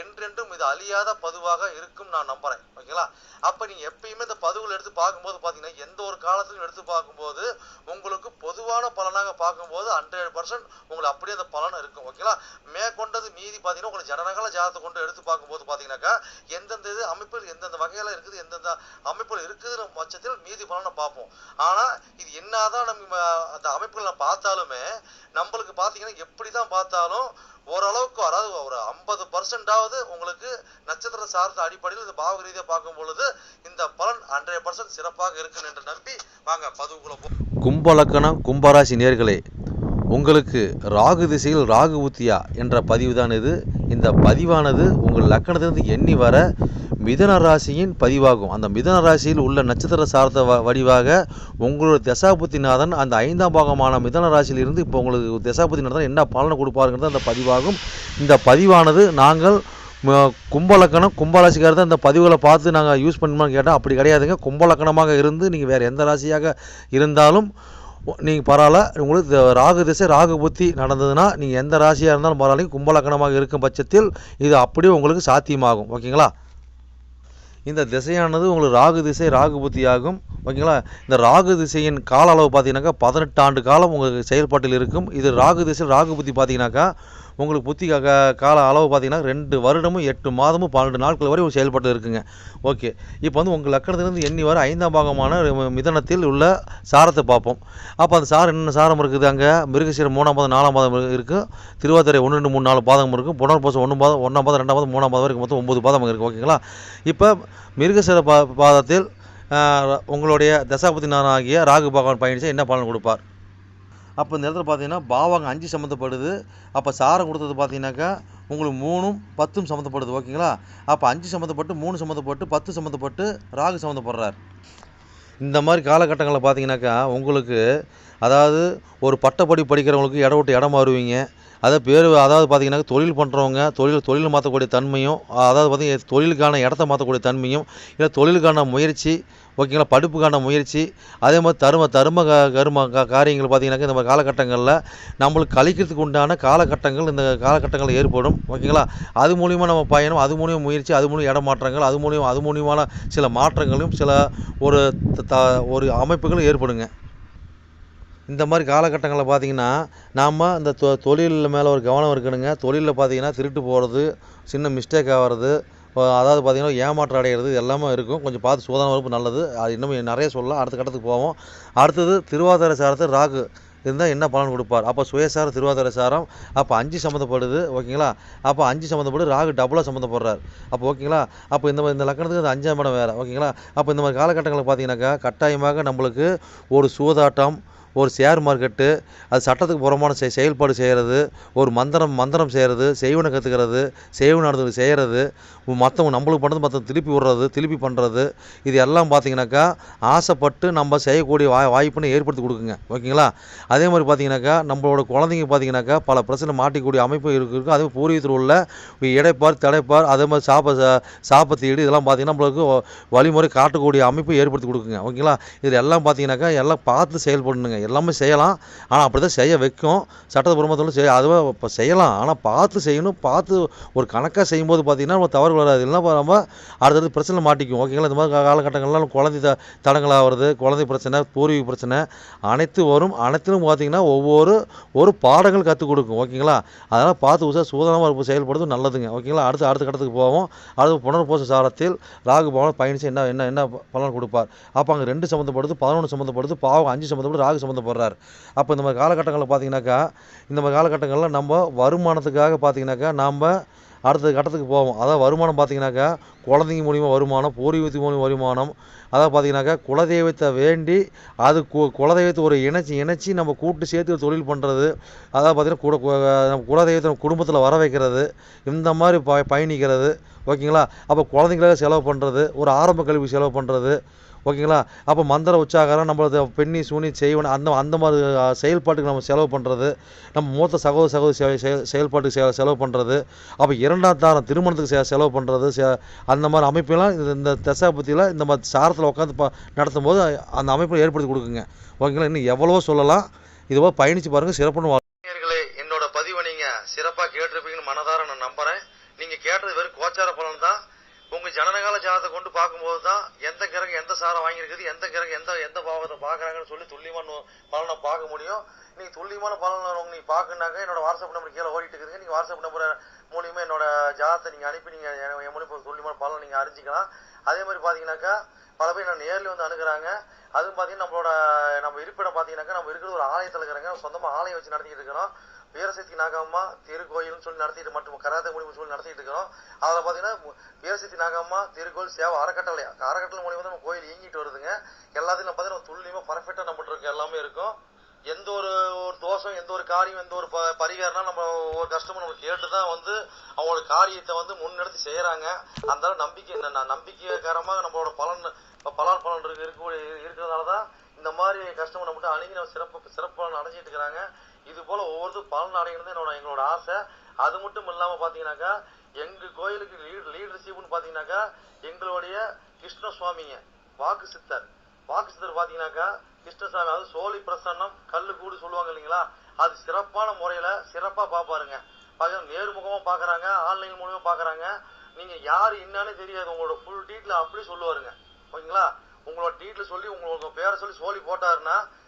என்றென்றும் இது அழியாத பதுவாக இருக்கும் நான் நம்புறேன். ஓகேங்களா? அப்ப நீங்க எப்பயுமே இந்த பதுவுகள் எடுத்து பார்க்கும்போது பாத்தீங்கன்னா எந்த ஒரு காலத்திலும் எடுத்து பார்க்கும்போது உங்களுக்கு பொதுவான பலனாக பார்க்கும்போது ஹண்ட்ரட் பர்சன்ட் உங்களுக்கு அப்படியே அந்த பலன் இருக்கும். ஓகேங்களா? மேற்கொண்டது மீதி பாத்தீங்கன்னா உங்களுக்கு ஜனநகல ஜாதத்தை கொண்டு எடுத்து பார்க்கும்போது பாத்தீங்கன்னாக்கா எந்தெந்த இது அமைப்பில் எந்தெந்த வகையில இருக்குது எந்தெந்த அமைப்பில் இருக்குதுன்ற பட்சத்தில் மீதி பலனை பார்ப்போம். ஆனா இது என்னதான் நம்ம அந்த அமைப்புகளை பார்த்தாலுமே நம்மளுக்கு பாத்தீங்கன்னா எப்படிதான் பார்த்தாலும் ஓரளவுக்கு அதாவது ஒரு ஐம்பது பர்சன்டாவது உங்களுக்கு நட்சத்திர சார்ந்த அடிப்படையில் இந்த பாவக ரீதியாக பார்க்கும் பொழுது இந்த பலன் ஹண்ட்ரட் பர்சன்ட் சிறப்பாக இருக்கும் என்று நம்பி வாங்க பதிவுக்குள்ள கும்பலக்கணம் கும்பராசி நேர்களே உங்களுக்கு ராகு திசையில் ராகு உத்தியா என்ற பதிவு தான் இது. இந்த பதிவானது உங்கள் லக்கணத்திலிருந்து எண்ணி வர மிதன ராசியின் பதிவாகும். அந்த மிதன ராசியில் உள்ள நட்சத்திர சார்ந்த வ வடிவாக உங்களோட தசாபுத்திநாதன் அந்த ஐந்தாம் பாகமான மிதன ராசியில் இருந்து இப்போ உங்களுக்கு தசாபுத்திநாதன் என்ன பலனை கொடுப்பாருங்கிறது அந்த பதிவாகும். இந்த பதிவானது நாங்கள் கும்பலக்கணம் கும்பராசிக்காரர் தான் இந்த பதிவுகளை பார்த்து நாங்கள் யூஸ் பண்ணுமான்னு கேட்டால் அப்படி கிடையாதுங்க. கும்பலக்கணமாக இருந்து நீங்கள் வேறு எந்த ராசியாக இருந்தாலும் நீங்கள் பரவாயில்ல. உங்களுக்கு ராகு திசை ராகு புத்தி நடந்ததுன்னா நீங்கள் எந்த ராசியாக இருந்தாலும் பரவாயில்ல கும்பலக்கணமாக இருக்கும் பட்சத்தில் இது அப்படியே உங்களுக்கு சாத்தியமாகும். ஓகேங்களா? இந்த திசையானது உங்களுக்கு ராகு திசை ராகு புத்தி ஆகும் ஓகேங்களா? இந்த ராகு திசையின் கால அளவு பார்த்தீங்கன்னாக்கா பதினெட்டு ஆண்டு காலம் உங்களுக்கு செயல்பாட்டில் இருக்கும். இது ராகு திசை ராகு புத்தி பார்த்தீங்கன்னாக்கா உங்களுக்கு புத்தி கால அளவு பார்த்தீங்கன்னா ரெண்டு வருடமும் எட்டு மாதமும் பன்னெண்டு நாட்கள் வரை ஒரு இருக்குங்க. ஓகே. இப்போ வந்து உங்கள் லக்கணத்திலிருந்து எண்ணி வர ஐந்தாம் பாகமான மிதனத்தில் உள்ள சாரத்தை பார்ப்போம். அப்போ அந்த சாரம் என்னென்ன சாரம் இருக்குது அங்கே? மிருகசீரம் மூணாம் பாதம் நாலாம் பாதம் இருக்குது திருவாதிரை ஒன்று ரெண்டு மூணு நாலு பாதம் இருக்கும் புனர்போசம் ஒன்று பாதம் ஒன்றாம் பாதம் ரெண்டாம் பாதம் மூணாம் பாதம் வரைக்கும் மொத்தம் ஒம்பது பாதம் இருக்குது ஓகேங்களா? இப்போ மிருகசீர பா பாதத்தில் உங்களுடைய தசாபதி ஆகிய ராகு பகவான் பயணித்த என்ன பலன் கொடுப்பார்? அப்போ இந்த இடத்துல பார்த்தீங்கன்னா பாவங்க அஞ்சு சம்மந்தப்படுது. அப்போ சாரம் கொடுத்தது பார்த்தீங்கன்னாக்கா உங்களுக்கு மூணும் பத்தும் சம்மந்தப்படுது ஓகேங்களா? அப்போ அஞ்சு சம்மந்தப்பட்டு மூணு சம்மந்தப்பட்டு பத்து சம்மந்தப்பட்டு ராகு சம்மந்தப்படுறார். இந்த மாதிரி காலகட்டங்களில் பார்த்தீங்கன்னாக்கா உங்களுக்கு அதாவது ஒரு பட்டப்படி படிக்கிறவங்களுக்கு இடம் விட்டு இடம் மாறுவீங்க. அதை பேர் அதாவது பார்த்தீங்கன்னா தொழில் பண்ணுறவங்க தொழில் தொழில் மாற்றக்கூடிய தன்மையும் அதாவது பார்த்தீங்கன்னா தொழிலுக்கான இடத்த மாற்றக்கூடிய தன்மையும் இல்லை தொழிலுக்கான முயற்சி ஓகேங்களா படிப்புக்கான முயற்சி. அதே மாதிரி தரும தரும க கரும காரியங்கள் பார்த்தீங்கன்னாக்கா இந்த மாதிரி காலகட்டங்களில் நம்மளுக்கு கழிக்கிறதுக்கு உண்டான காலகட்டங்கள் இந்த காலகட்டங்களில் ஏற்படும். ஓகேங்களா அது மூலிமா நம்ம பயணம் அது மூலியமாக முயற்சி அது மூலியம் இடமாற்றங்கள் அது மூலியம் அது மூலியமான சில மாற்றங்களும் சில ஒரு த- த- ஒரு அமைப்புகளும் ஏற்படுங்க. இந்த மாதிரி காலகட்டங்களில் பார்த்தீங்கன்னா நாம் இந்த தொ தொழில் மேலே ஒரு கவனம் இருக்கணுங்க. தொழிலில் பார்த்தீங்கன்னா திருட்டு போகிறது சின்ன மிஸ்டேக் ஆகிறது அதாவது பார்த்தீங்கன்னா ஏமாற்றம் அடைகிறது எல்லாமே இருக்கும். கொஞ்சம் பார்த்து சோதனை வகுப்பு நல்லது. அது இன்னும் நிறைய சொல்லலாம். அடுத்த கட்டத்துக்கு போவோம். அடுத்தது திருவாதிரை சாரத்து ராகு. இருந்தால் என்ன பலன் கொடுப்பார்? அப்போ சுயசார திருவாதிரை சாரம். அப்போ அஞ்சு சம்மந்தப்படுது. ஓகேங்களா? அப்போ அஞ்சு சம்மந்தப்பட்டு ராகு டபுளாக சம்மந்தப்படுறார். அப்போ ஓகேங்களா? அப்போ இந்த மாதிரி இந்த லக்கணத்துக்கு அது அஞ்சாம் இடம் வேறு. ஓகேங்களா? அப்போ இந்த மாதிரி காலகட்டங்களில் பார்த்தீங்கன்னாக்கா கட்டாயமாக நம்மளுக்கு ஒரு சூதாட்டம் ஒரு ஷேர் மார்க்கெட்டு அது சட்டத்துக்கு புறமான செ செயல்பாடு செய்கிறது ஒரு மந்திரம் மந்திரம் செய்கிறது செய்வனை கற்றுக்கிறது செய்வனை நடந்து செய்கிறது மற்றவங்க நம்மளுக்கு பண்ணுறது மற்ற திருப்பி விடுறது திருப்பி பண்ணுறது இது எல்லாம் பார்த்தீங்கன்னாக்கா ஆசைப்பட்டு நம்ம செய்யக்கூடிய வாய் வாய்ப்புன்னு ஏற்படுத்தி கொடுக்குங்க. ஓகேங்களா? அதே மாதிரி பார்த்தீங்கன்னாக்கா நம்மளோட குழந்தைங்க பார்த்தீங்கன்னாக்கா பல பிரச்சனை மாட்டிக்கூடிய அமைப்பு இருக்குது இருக்கும் அதே பூர்வீகத்தில் உள்ள இடைப்பார் தடைப்பார் அதே மாதிரி சாப்ப சாப்பத்தீடு இதெல்லாம் பார்த்தீங்கன்னா நம்மளுக்கு வழிமுறை காட்டக்கூடிய அமைப்பு ஏற்படுத்தி கொடுக்குங்க. ஓகேங்களா? இது எல்லாம் பார்த்தீங்கன்னாக்கா எல்லாம் பார்த்து செயல்படணுங்க. எல்லாமே செய்யலாம். ஆனால் அப்படி தான் செய்ய வைக்கும். சட்டபூர்வத்தில் செய்ய அதுவே இப்போ செய்யலாம். ஆனால் பார்த்து செய்யணும். பார்த்து ஒரு கணக்காக செய்யும்போது பார்த்தீங்கன்னா நம்ம தவறு வராது. இல்லைன்னா நம்ம அடுத்தடுத்து பிரச்சனை மாட்டிக்கும் ஓகேங்களா? இந்த மாதிரி காலகட்டங்கள்லாம் குழந்தை த தடங்களாகிறது குழந்தை பிரச்சனை பூர்வீக பிரச்சனை அனைத்து வரும். அனைத்திலும் பார்த்தீங்கன்னா ஒவ்வொரு ஒரு பாடங்கள் கற்றுக் கொடுக்கும். ஓகேங்களா? அதனால் பார்த்து உசா சூதனமாக இருப்பு செயல்படுறது நல்லதுங்க. ஓகேங்களா? அடுத்து அடுத்த கட்டத்துக்கு போவோம். அடுத்து புனர்போச சாரத்தில் ராகு பவன் பயணிச்சு என்ன என்ன என்ன பலன் கொடுப்பார்? அப்போ அங்கே ரெண்டு சம்மந்தப்படுது பதினொன்று சம்மந்தப்படுது பாவம் அஞ்சு சம்மந்தப்படுது ராகு சம்மந்தப்படுறார் அப்போ இந்த மாதிரி காலகட்டங்களில் பார்த்தீங்கன்னாக்கா இந்த மாதிரி காலகட்டங்களில் நம்ம வருமானத்துக்காக பார்த்தீங்கன்னாக்கா நாம் அடுத்த கட்டத்துக்கு போவோம். அதாவது வருமானம் பார்த்தீங்கன்னாக்கா குழந்தைங்க மூலிமா வருமானம் பூர்வீகத்து மூலிமா வருமானம் அதாவது பார்த்தீங்கன்னாக்கா குலதெய்வத்தை வேண்டி அது கு குலதெய்வத்தை ஒரு இணைச்சி இணைச்சி நம்ம கூட்டு சேர்த்து ஒரு தொழில் பண்ணுறது அதாவது பார்த்தீங்கன்னா கூட நம்ம குலதெய்வத்தை குடும்பத்தில் வர வைக்கிறது இந்த மாதிரி ப பயணிக்கிறது ஓகேங்களா? அப்போ குழந்தைங்களுக்காக செலவு பண்ணுறது ஒரு ஆரம்ப கல்வி செலவு பண்ணுறது ஓகேங்களா? அப்போ மந்திர உச்சாகாரம் நம்மளது பெண்ணி சூனி செய்வன அந்த அந்த மாதிரி செயல்பாட்டுக்கு நம்ம செலவு பண்ணுறது நம்ம மூத்த சகோதர சகோதரி செயல்பாட்டுக்கு செ- செலவு பண்ணுறது அப்போ இரண்டாம் தாரம் திருமணத்துக்கு செலவு பண்ணுறது அந்த மாதிரி அமைப்பெல்லாம் இந்த இந்த தசாபத்தியில் இந்த மாதிரி சாரத்தில் உட்காந்து ப நடத்தும் போது அந்த அமைப்பை ஏற்படுத்தி கொடுக்குங்க. ஓகேங்களா? இன்னும் எவ்வளவோ சொல்லலாம். இதுவோ பயணித்து பாருங்கள் சிறப்புன்னு வா- நேயர்களே என்னோட பதிவை நீங்க சிறப்பா கேட்டிருப்பீங்கன்னு மனதார நான் நம்புறேன் நீங்க கேட்டது வெறும் கோச்சார பலன் தான் உங்க ஜனனகால ஜாதகத்தை கொண்டு பார்க்கும்போது தான் எந்த கிரகம் எந்த சாரம் எந்த கிரகம் எந்த எந்த பாவத்தை பார்க்குறாங்கன்னு சொல்லி துல்லியமான பலனை பார்க்க முடியும். நீங்கள் துல்லியமான பலனை நீ நீங்க பார்க்கணுனாக்க என்னோட வாட்ஸ்அப் நம்பர் கீழே ஓடிட்டு இருக்குங்க நீங்கள் வாட்ஸ்அப் நம்பர் மூலியமாக என்னோட ஜாதத்தை நீங்கள் அனுப்பி நீங்கள் என் என் ஒரு துல்லியமான பலனை நீங்கள் அறிஞ்சிக்கலாம். அதே மாதிரி பார்த்தீங்கன்னாக்கா பல பேர் நான் நேரில் வந்து அணுகிறாங்க. அதுவும் பார்த்தீங்கன்னா நம்மளோட நம்ம இருப்பிடம் பார்த்தீங்கன்னாக்கா நம்ம இருக்கிற ஒரு ஆலயத்தில் இருக்கிறாங்க. சொந்தமாக ஆலயம் வச்சு நடத்திக்கிட்டு இருக்கிறோம். வீரசக்தி நாகம்மா திருக்கோயில்னு சொல்லி நடத்திட்டு மற்றும் கராத்தே முடிவு சொல்லி நடத்திட்டு இருக்கிறோம். அதில் பார்த்தீங்கன்னா வீரசக்தி நாகம்மா திருக்கோயில் சேவை அறக்கட்டளை அறக்கட்டளை மூலியமாக தான் நம்ம கோயில் இயங்கிட்டு வருதுங்க. எல்லாத்தையும் பார்த்தீங்கன்னா துல்லியமாக பர்ஃபெக்டாக நம்மகிட்ட இருக்க எல்லாமே இருக்கும். எந்த ஒரு ஒரு தோஷம் எந்த ஒரு காரியம் எந்த ஒரு ப பரிகாரம்னா நம்ம ஒரு கஸ்டமர் நம்ம கேட்டு தான் வந்து அவங்களோட காரியத்தை வந்து முன்னெடுத்து செய்கிறாங்க அந்த நம்பிக்கை ந- ந- நம்மளோட பலன் இப்போ பலால் பலன் இருக்கு இருக்க இருக்கிறதுனால தான் இந்த மாதிரி கஸ்டமர் நம்மகிட்ட அணுகி நம்ம சிறப்பு சிறப்பு அடைஞ்சிட்டு இருக்கிறாங்க. இது போல் ஒவ்வொருத்தரும் பலன் அடைகிறது என்னோட எங்களோட ஆசை. அது மட்டும் இல்லாமல் பார்த்தீங்கன்னாக்கா எங்கள் கோயிலுக்கு லீட் லீடர்ஷிப்னு பார்த்தீங்கன்னாக்கா எங்களுடைய கிருஷ்ண சுவாமிங்க வாக்கு சித்தர். வாக்கு சித்தர் பார்த்தீங்கன்னாக்கா கிருஷ்ணசாமி அது சோழி பிரசன்னம் கல்லு கூடு சொல்லுவாங்க இல்லைங்களா? அது சிறப்பான முறையில சிறப்பா பார்ப்பாருங்க பார்த்தீங்கன்னா நேர்முகமா பார்க்குறாங்க ஆன்லைன் மூலியமா பார்க்குறாங்க நீங்க யாரு என்னன்னு தெரியாது. உங்களோட ஃபுல் டீட்டில் அப்படியே சொல்லுவாருங்க. ஓகேங்களா? உங்களோட டீட்டெயில் சொல்லி உங்களோட பேரை சொல்லி சோழி போட்டாருன்னா